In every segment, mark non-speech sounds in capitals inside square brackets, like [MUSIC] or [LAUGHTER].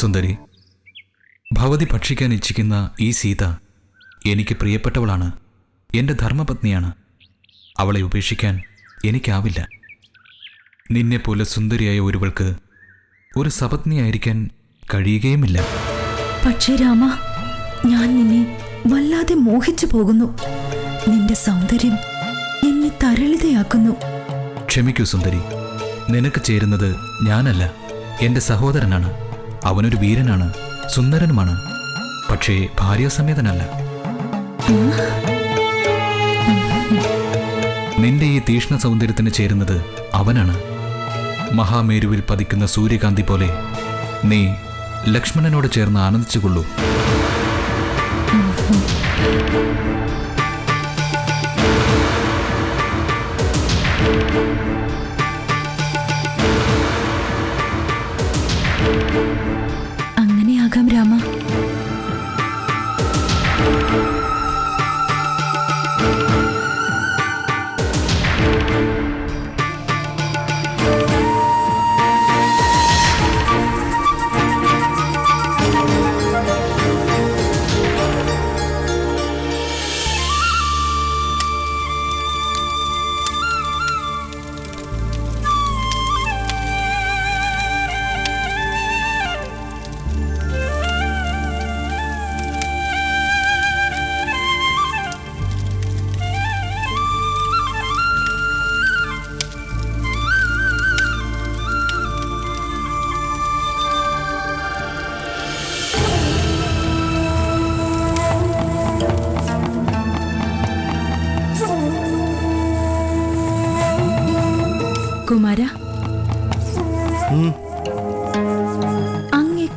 സുന്ദരി ഭവതി ഭക്ഷിക്കാൻ ഇച്ഛിക്കുന്ന ഈ സീത എനിക്ക് പ്രിയപ്പെട്ടവളാണ്. എന്റെ ധർമ്മപത്നിയാണ്. അവളെ ഉപേക്ഷിക്കാൻ എനിക്കാവില്ല. നിന്നെപ്പോലെ സുന്ദരിയായ ഒരുവൾക്ക് ഒരു സപത്നിയായിരിക്കാൻ കഴിയുകയുമില്ല. പക്ഷേ രാമ ഞാൻ നിന്നെ വല്ലാതെ മോഹിച്ചു പോകുന്നു. നിന്റെ സൗന്ദര്യം എന്നെ തരളിതയാക്കുന്നു. ക്ഷമിക്കൂ സുന്ദരി നിനക്ക് ചേരുന്നത് ഞാനല്ല. എന്റെ സഹോദരനാണ്. അവനൊരു വീരനാണ് സുന്ദരനുമാണ്. പക്ഷേ ഭാര്യാസമേതനല്ല നിന്റെ ഈ തീഷ്ണ സൗന്ദര്യത്തിന് ചേരുന്നത് അവനാണ്. മഹാമേരുവിൽ പതിക്കുന്ന സൂര്യകാന്തി പോലെ നീ ലക്ഷ്മണനോട് ചേർന്ന് ആനന്ദിച്ചുകൊള്ളൂ.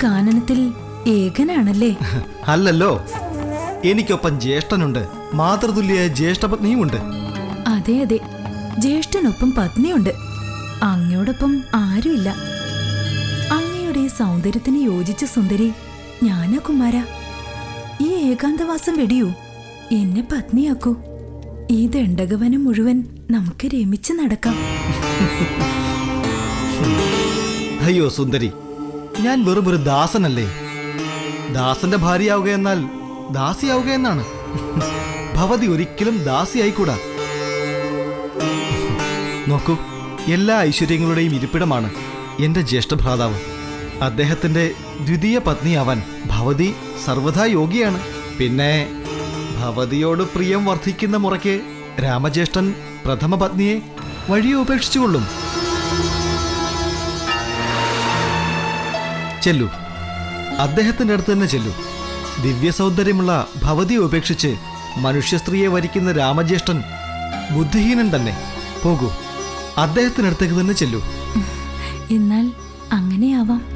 കാനനത്തിൽ ഏകനാണല്ലേ? [LAUGHS] അല്ലല്ലോ. എനിക്കൊപ്പം ജ്യേഷ്ഠനുണ്ട്. മാതൃതുല്യായ ജ്യേഷ്ഠപത്നിയുമുണ്ട് അതെ അതെ. ജ്യേഷ്ഠനൊപ്പം പത്നിയുണ്ട്. അങ്ങയോടൊപ്പം ആരുമില്ല. അങ്ങയുടെ സൗന്ദര്യത്തിന് യോജിച്ച സുന്ദരി ഞാനാ കുമാര. ഈ ഏകാന്തവാസം വെടിയൂ. എന്നെ പത്നിയാക്കൂ. ഈ ദണ്ഡകവനം മുഴുവൻ നമുക്ക് രമിച്ച് നടക്കാം. അയ്യോ സുന്ദരി. ഞാൻ വെറും ഒരു ദാസനല്ലേ? ദാസന്റെ ഭാര്യയാവുക എന്നാൽ ദാസിയാവുക എന്നാണ്. ഭവതി ഒരിക്കലും ദാസിയായിക്കൂടാ. നോക്കൂ എല്ലാ ഐശ്വര്യങ്ങളുടെയും ഇരിപ്പിടമാണ് എന്റെ ജ്യേഷ്ഠഭ്രാതാവ് അദ്ദേഹത്തിന്റെ ദ്വിതീയ പത്നിയാവാൻ ഭവതി സർവഥാ യോഗിയാണ്. പിന്നെ ഭവതിയോട് പ്രിയം വർദ്ധിക്കുന്ന മുറയ്ക്ക് രാമജ്യേഷ്ഠൻ പ്രഥമ പത്നിയെ വഴിയെ ഉപേക്ഷിച്ചുകൊള്ളും. ചെല്ലു. അദ്ദേഹത്തിന്റെ അടുത്ത് തന്നെ ചെല്ലു. ദിവ്യ സൗന്ദര്യമുള്ള ഭവതിയെ ഉപേക്ഷിച്ച് മനുഷ്യസ്ത്രീയെ വരിക്കുന്ന രാമജ്യേഷ്ഠൻ ബുദ്ധിഹീനൻ തന്നെ. പോകൂ. അദ്ദേഹത്തിനടുത്തേക്ക് തന്നെ ചെല്ലു. എന്നാൽ അങ്ങനെയാവാം.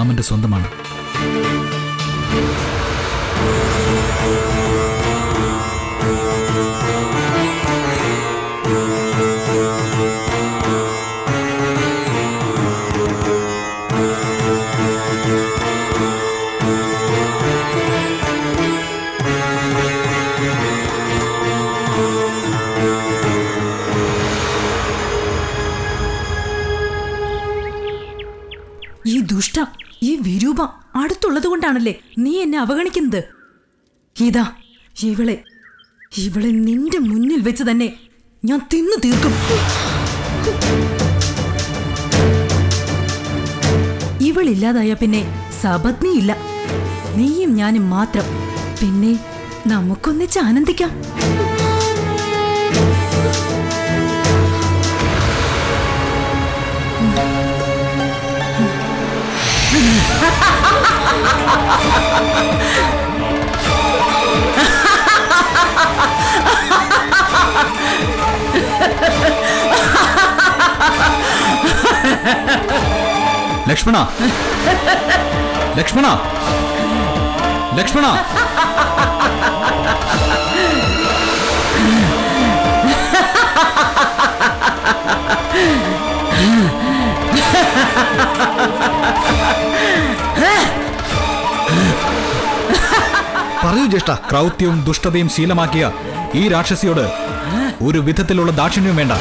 രാമന്റെ സ്വന്തമാണ് ഇതാ ഇവളെ. ഇവളെ നിന്റെ മുന്നിൽ വെച്ച് തന്നെ ഞാൻ തിന്നു തീർക്കും. ഇവളില്ലാതായ പിന്നെ സപത്നിയില്ല. നീയും ഞാനും മാത്രം. പിന്നെ നമുക്കൊന്നിച്ച് ആനന്ദിക്കാം. ha ha ha ha ha Lakshmana. Lakshmana. Lakshmana. പറയൂ ജ്യേഷ്ഠ. ക്രൗത്യവും ദുഷ്ടതയും ശീലമാക്കിയ ഈ രാക്ഷസിയോട് ഒരു വിധത്തിലുള്ള ദാക്ഷിണ്യം വേണ്ട.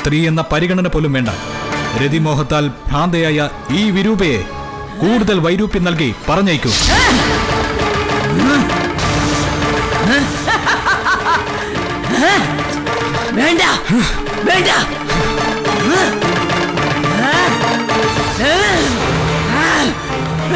സ്ത്രീ എന്ന പരിഗണന പോലും വേണ്ട. രതിമോഹത്താൽ ഭ്രാന്തയായ ഈ വിരൂപയെ കൂടുതൽ വൈരൂപ്യം നൽകി പറഞ്ഞയക്കൂ. വേണ്ട വേണ്ട. വാളുറയൂരി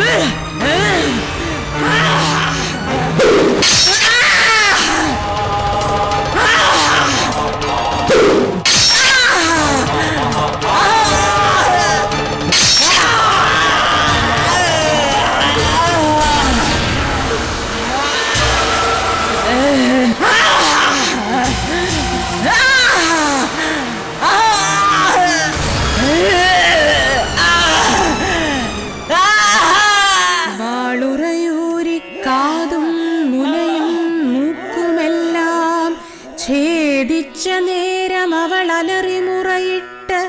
ഛേദിച്ച നേരം അവൾ അലറി അലറിമുറയിട്ട്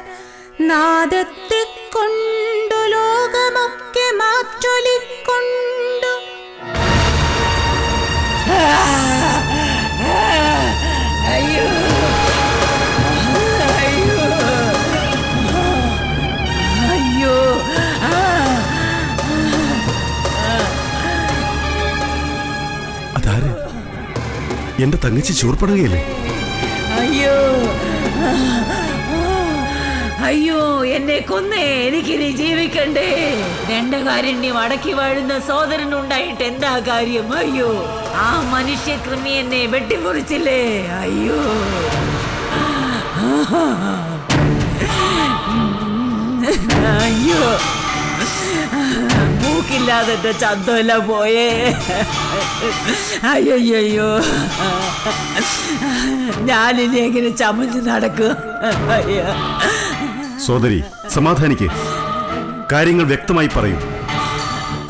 നാദത്തെ എന്റെ തങ്ങച്ചി ചൂർപ്പടുകയല്ലേ? അയ്യോ. അയ്യോ എന്നെ കൊന്നേ. എനിക്കിനി ജീവിക്കണ്ടേ. ദണ്ഡകാരണ്യം അടക്കി വാഴുന്ന സോദരൻ ഉണ്ടായിട്ട് എന്താ കാര്യം? അയ്യോ ആ മനുഷ്യ കൃമി എന്നെ വെട്ടിമുറിച്ചില്ലേ? അയ്യോ. അയ്യോ. മൂക്കില്ലാതെ എന്റെ ചന്തമെല്ലാം പോയേ. അയ്യോ ഞാനിനി എങ്ങനെ ചമഞ്ഞ് നടക്കും? സോദരി സമാധാനിക്ക്. കാര്യങ്ങൾ വ്യക്തമായി പറയും.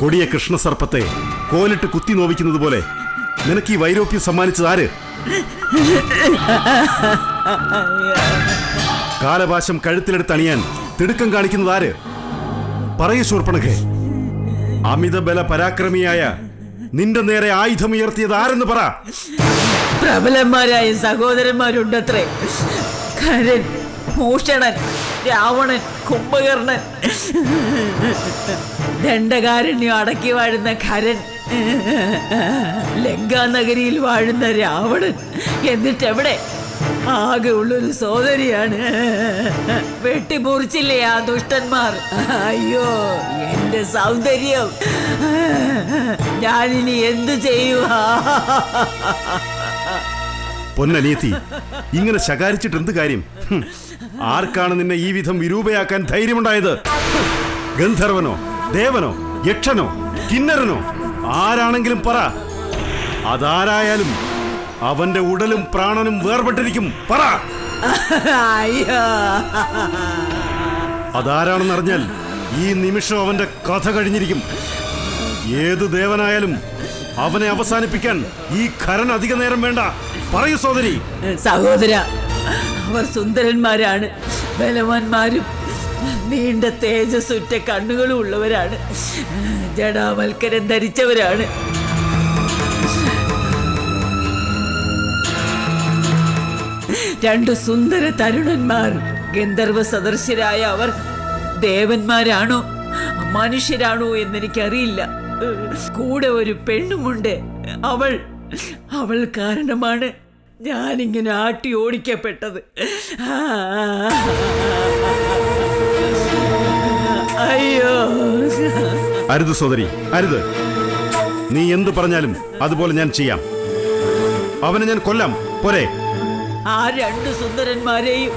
കൊടിയ കൃഷ്ണസർപ്പത്തെ കോലിട്ട് കുത്തി നോവിക്കുന്നത് പോലെ നിനക്ക് ഈ വൈരോപ്യം സമ്മാനിച്ചത് ആര്? കാലപാശം കഴുത്തിലെടുത്ത് അണിയാൻ തിടുക്കം കാണിക്കുന്നത് ആര്? പറയൂ അമിത ബല പരാക്രമിയായ നിന്റെ നേരെ ആയുധം ഉയർത്തിയത് ആരെന്ന് പറ. പ്രബലന്മാരായ സഹോദരന്മാരുണ്ടത്രേ. കരൻ ഭൂഷണൻ രാവണൻ കുംഭകർണൻ. ദണ്ഡകാരണ്യം അടക്കി വാഴുന്ന കരൻ ലങ്കാനഗരിയിൽ വാഴുന്ന രാവണൻ. എന്നിട്ടെവിടെ? ആകെ ഉള്ളൊരു സോദരിയാണ് വെട്ടിമുറിച്ചില്ലേ ആ ദുഷ്ടന്മാർ? അയ്യോ എന്റെ സൗന്ദര്യം. ഞാനിനി എന്തു ചെയ്യുക പൊന്നനിയത്തി ഇങ്ങനെ ശകാരിച്ചിട്ട് എന്ത് കാര്യം ആർക്കാണ് നിന്നെ ഈ വിധം വിരൂപയാക്കാൻ ധൈര്യമുണ്ടായത്? ഗന്ധർവനോ ദേവനോ യക്ഷനോ കിന്നരനോ ആരാണെങ്കിലും പറ. അതാരായാലും അവന്റെ ഉടലും പ്രാണനും വേർപെട്ടിരിക്കും. പറ. അയ്യോ. അതാരാണെന്നറിഞ്ഞാൽ ഈ നിമിഷം അവന്റെ കഥ കഴിഞ്ഞിരിക്കും. ഏത് ദേവനായാലും അവനെ അവസാനിപ്പിക്കാൻ ഈ ഖരൻ അധിക നേരം വേണ്ട. പറയൂ സഹോദരി. സഹോദര അവർ സുന്ദരന്മാരാണ് ബലവാന്മാരും നീണ്ട തേജസ്സുറ്റ കണ്ണുകളും ഉള്ളവരാണ്. ജടാവൽക്കരം ധരിച്ചവരാണ്. രണ്ടു സുന്ദര തരുണന്മാർ. ഗന്ധർവ സദൃശ്യരായ അവർ ദേവന്മാരാണോ? മനുഷ്യരാണോ എന്നെനിക്കറിയില്ല. കൂടെ ഒരു പെണ്ണുമുണ്ട്. അവൾ അവൾ കാരണമാണ് ഞാനിങ്ങനെ ആട്ടി ഓടിക്കപ്പെട്ടത്. അയ്യോ. അരുത് സോദരി അരുത്. നീ എന്തു പറഞ്ഞാലും അതുപോലെ ഞാൻ ചെയ്യാം. അവനെ ഞാൻ കൊല്ലാം. പോരെ. ആ രണ്ട് സുന്ദരന്മാരെയും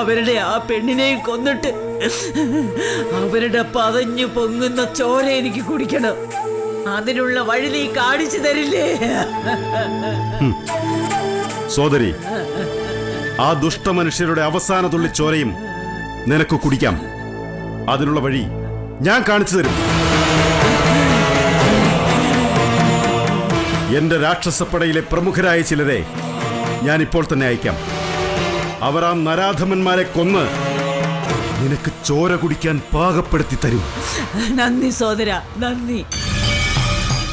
അവരുടെ ആ പെണ്ണിനെയും കൊന്നിട്ട് അവരുടെ പതഞ്ഞു പൊങ്ങുന്ന ചോര എനിക്ക് കുടിക്കണം. അതിനുള്ള വഴി നീ കാണിച്ചു തരില്ലേ? സോദരി ആ ദുഷ്ടമനുഷ്യരുടെ അവസാന തുള്ളി ചോരയും നിനക്ക് കുടിക്കാം. അതിനുള്ള വഴി ഞാൻ കാണിച്ചു തരും. എന്റെ രാക്ഷസപ്പടയിലെ പ്രമുഖരായ ചിലരെ ഞാൻ ഇപ്പോൾ തന്നെ അയക്കാം. അവർ ആ നരാധമന്മാരെ കൊന്ന് നിനക്ക് ചോര കുടിക്കാൻ പാകപ്പെടുത്തി തരും. നന്ദി സോദര നന്ദി.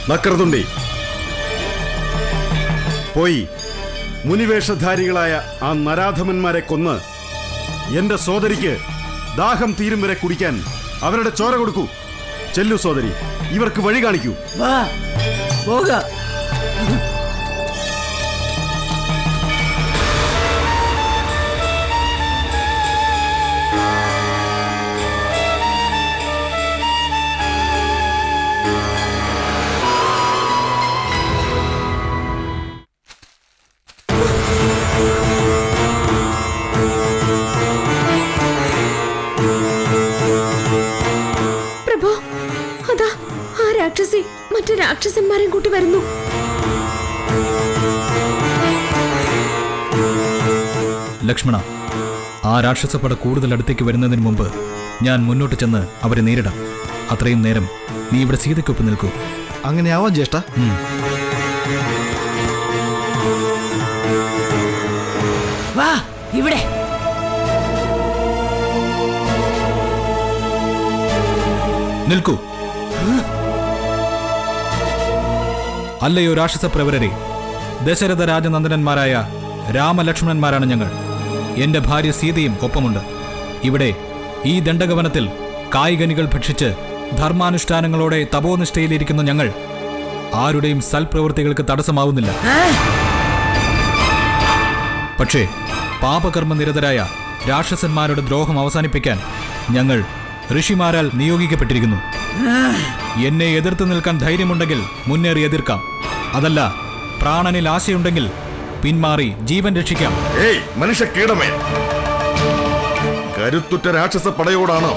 നക്രതുണ്ടി പോയി. മുനിവേഷധാരികളായ ആ നരാധമന്മാരെ കൊന്ന് എന്റെ സോദരിക്ക് ദാഹം തീരും വരെ കുടിക്കാൻ അവരുടെ ചോര കൊടുക്കൂ. ചെല്ലു സോദരി ഇവർക്ക് വഴി കാണിക്കൂ. വാ പോകാം. രാക്ഷസന്മാരെയും കൂട്ടി വരുന്നു. ലക്ഷ്മണ ആ രാക്ഷസപ്പട കൂടുതൽ അടുത്തേക്ക് വരുന്നതിന് മുമ്പ് ഞാൻ മുന്നോട്ട് ചെന്ന് അവരെ നേരിടാം. അത്രയും നേരം നീ ഇവിടെ സീതയ്ക്കൊപ്പം നിൽക്കൂ. അങ്ങനെയാവാം ജ്യേഷ്ഠ. വാ ഇവിടെ. നിൽക്കൂ. അല്ലയോ രാക്ഷസ പ്രവരരെ ദശരഥ രാജനന്ദനന്മാരായ രാമലക്ഷ്മണന്മാരാണ് ഞങ്ങൾ. എന്റെ ഭാര്യ സീതയും ഒപ്പമുണ്ട്. ഇവിടെ ഈ ദണ്ഡകവനത്തിൽ കായികനികൾ ഭക്ഷിച്ച് ധർമാനുഷ്ഠാനങ്ങളോടെ തപോനിഷ്ഠയിലിരിക്കുന്ന ഞങ്ങൾ ആരുടെയും സൽപ്രവൃത്തികൾക്ക് തടസ്സമാവുന്നില്ല. പക്ഷേ പാപകർമ്മനിരതരായ രാക്ഷസന്മാരുടെ ദ്രോഹം അവസാനിപ്പിക്കാൻ ഞങ്ങൾ ഋഷിമാരാൽ നിയോഗിക്കപ്പെട്ടിരിക്കുന്നു. എന്നെ എതിർത്ത് നിൽക്കാൻ ധൈര്യമുണ്ടെങ്കിൽ മുന്നേറി എതിർക്കാം. അതല്ല പ്രാണനിൽ ആശയുണ്ടെങ്കിൽ പിന്മാറി ജീവൻ രക്ഷിക്കാം. മനുഷ്യ കീടമേ. കരുത്തുറ്റ രാക്ഷസ പടയോടാണ്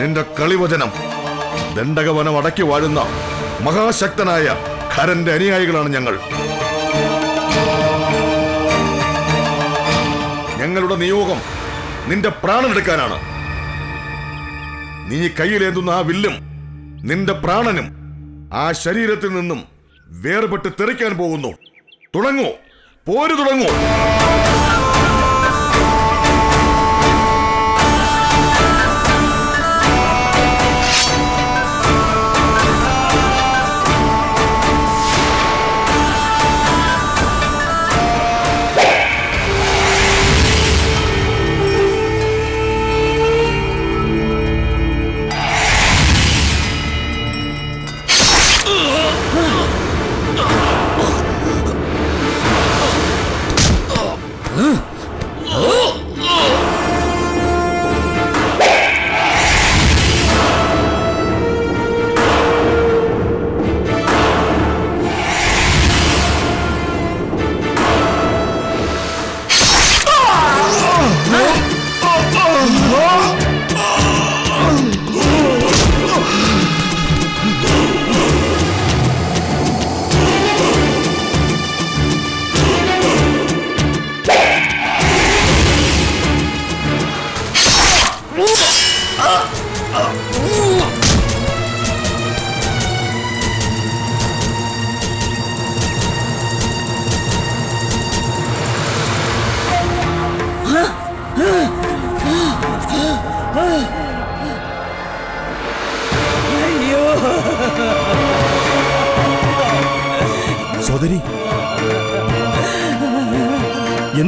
നിന്റെ കളിവചനം. ദണ്ഡകവനം അടക്കി വാഴുന്ന മഹാശക്തനായ ഖരന്റെ അനുയായികളാണ് ഞങ്ങൾ. ഞങ്ങളുടെ നിയോഗം നിന്റെ പ്രാണനെടുക്കാനാണ് നീ കയ്യിലേന്തുന്ന ആ വില്ലും നിന്റെ പ്രാണനും ആ ശരീരത്തിൽ നിന്നും വേർപെട്ട് തെറിക്കാൻ പോകുന്നു. തുടങ്ങൂ. പോര് തുടങ്ങൂ.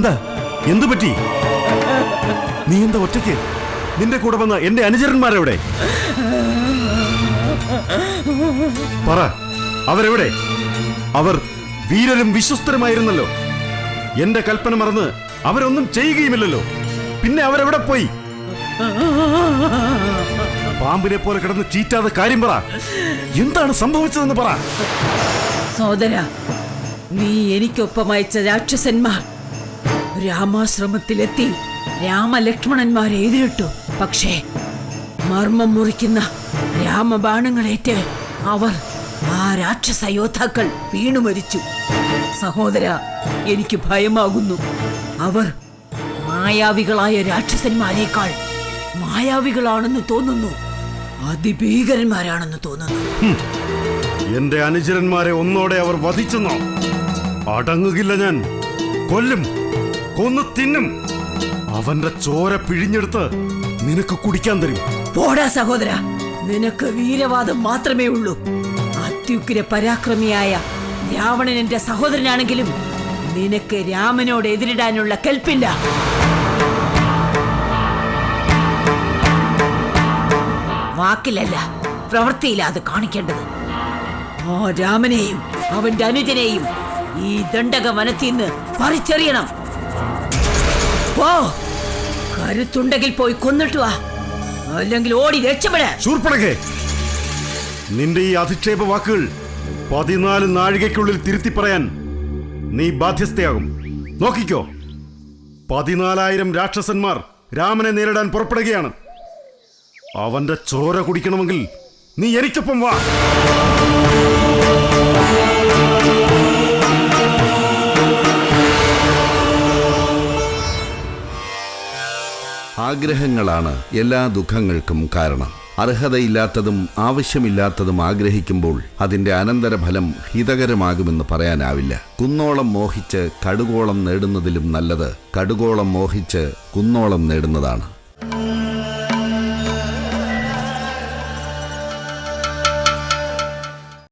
എന്താ? എന്തു പറ്റി? നീ എന്താ ഒറ്റയ്ക്ക്? നിന്റെ കൂടെ വന്ന എന്റെ അനുചരന്മാരെവിടെ? പറ അവരെവിടെ? അവർ വീരരും വിശ്വസ്തരുമായിരുന്നല്ലോ. എന്റെ കൽപ്പന മറന്ന് അവരൊന്നും ചെയ്യുകയുമില്ലല്ലോ. പിന്നെ അവരെവിടെ പോയി? പാമ്പിനെ പോലെ കിടന്ന് ചീറ്റാതെ കാര്യം പറ. എന്താണ് സംഭവിച്ചതെന്ന് പറ. സോദര നീ എനിക്കൊപ്പം അയച്ച രാക്ഷസന്മാർ രാമാശ്രമത്തിലെത്തി രാമലക്ഷ്മണന്മാരെ എതിരിട്ടു. പക്ഷേ മർമ്മം മുറിക്കുന്ന രാമബാണങ്ങളേറ്റ് അവർ ആ രാക്ഷസ യോദ്ധാക്കൾ വീണു മരിച്ചു. സഹോദര എനിക്ക് ഭയമാകുന്നു. അവർ മായാവികളായ രാക്ഷസന്മാരെക്കാൾ മായാവികളാണെന്ന് തോന്നുന്നു. അതിഭീകരന്മാരാണെന്ന് തോന്നുന്നു. എന്റെ അനുചരന്മാരെ ഒന്നോടെ അവർ വധിച്ചെന്നോ? അടങ്ങുകില്ല ഞാൻ. കൊല്ലും. കൊന്നു തിന്നും. അവന്റെ ചോര പിഴിഞ്ഞെടുത്ത് നിനക്ക് കുടിക്കാൻ തരും. പോടാ സഹോദര. നിനക്ക് വീരവാദം മാത്രമേ ഉള്ളൂ. അത്യുഗ്ര പരാക്രമിയായ രാവണൻ എന്റെ സഹോദരനാണെങ്കിലും നിനക്ക് രാമനോട് എതിരിടാനുള്ള കൽപ്പില്ല. വാക്കിലല്ല പ്രവൃത്തിയില്ല അത് കാണിക്കേണ്ടത്. ആ രാമനെയും അവന്റെ അനുജനെയും ഈ ദണ്ഡക വനത്തിൽ നിന്ന് പറിച്ചെറിയണം. പോ. കരുത്തുണ്ടെങ്കിൽ പോയി കൊന്നിട്ട് വാ. അല്ലെങ്കിൽ ഓടി രക്ഷപ്പെടേ ശൂർപ്പണകെ നിന്റെ ഈ അധിക്ഷേപ വാക്കുകൾ പതിനാല് നാഴികയ്ക്കുള്ളിൽ തിരുത്തി പറയാൻ നീ ബാധ്യസ്ഥയാകും. നോക്കിക്കോ പതിനാലായിരം രാക്ഷസന്മാർ രാമനെ നേരിടാൻ പുറപ്പെടുകയാണ്. അവന്റെ ചോര കുടിക്കണമെങ്കിൽ നീ എനിക്കൊപ്പം വാ. ആഗ്രഹങ്ങളാണ് എല്ലാ ദുഃഖങ്ങൾക്കും കാരണം. അർഹതയില്ലാത്തതും ആവശ്യമില്ലാത്തതും ആഗ്രഹിക്കുമ്പോൾ അതിന്റെ അനന്തരഫലം ഹിതകരമാകുമെന്ന് പറയാനാവില്ല. കുന്നോളം മോഹിച്ച് കടുകോളം നേടുന്നതിലും നല്ലത് കടുകോളം മോഹിച്ച് കുന്നോളം നേടുന്നതാണ്.